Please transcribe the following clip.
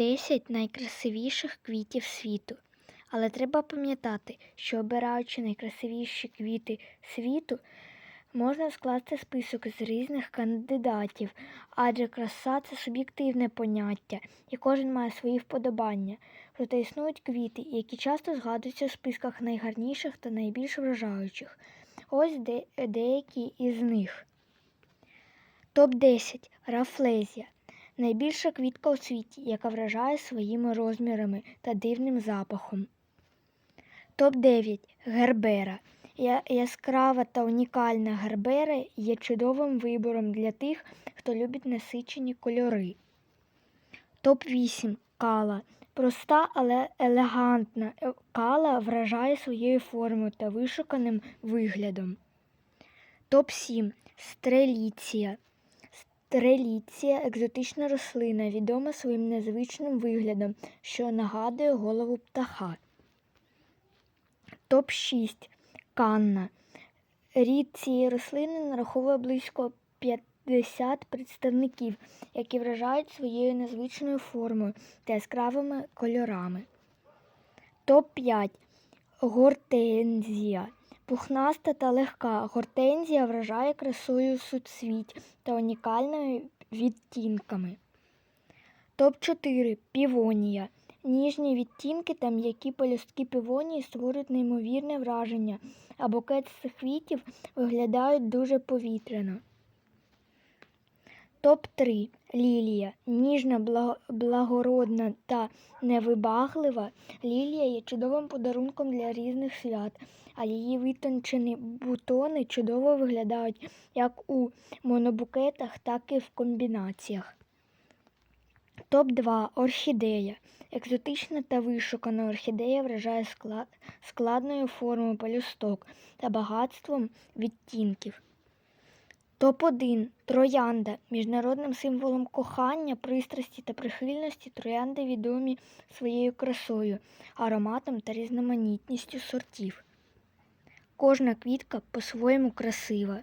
10 найкрасивіших квітів світу. Але треба пам'ятати, що обираючи найкрасивіші квіти світу, можна скласти список з різних кандидатів, адже краса це суб'єктивне поняття, і кожен має свої вподобання. Проте існують квіти, які часто згадуються в списках найгарніших та найбільш вражаючих. Ось де- деякі із них. Топ-10 Рафлезія. Найбільша квітка у світі, яка вражає своїми розмірами та дивним запахом. Топ-9 Гербера. Я- Яскрава та унікальна гербера є чудовим вибором для тих, хто любить насичені кольори. Топ-8 Кала. Проста, але елегантна. Кала вражає своєю формою та вишуканим виглядом. Топ-7 Стреліція. Стреліція екзотична рослина, відома своїм незвичним виглядом, що нагадує голову птаха. Топ-6 Канна. Рід цієї рослини нараховує близько 50 представників, які вражають своєю незвичною формою та яскравими кольорами. Топ-5 Гортензія. Пухнаста та легка гортензія вражає красою суцвіть та унікальними відтінками. Топ-4 Півонія. Ніжні відтінки та м'які пелюстки півонії створюють неймовірне враження, а букет з цих квітів виглядають дуже повітряно. Топ-3 Лілія. Ніжна, благородна та невибаглива. Лілія є чудовим подарунком для різних свят, а її витончені бутони чудово виглядають як у монобукетах, так і в комбінаціях. Топ-2 Орхідея. Екзотична та вишукана орхідея вражає скла- складною формою пелюсток та багатством відтінків. Топ-1 Троянда. Міжнародним символом кохання, пристрасті та прихильності троянди відомі своєю красою, ароматом та різноманітністю сортів. Кожна квітка по-своєму красива.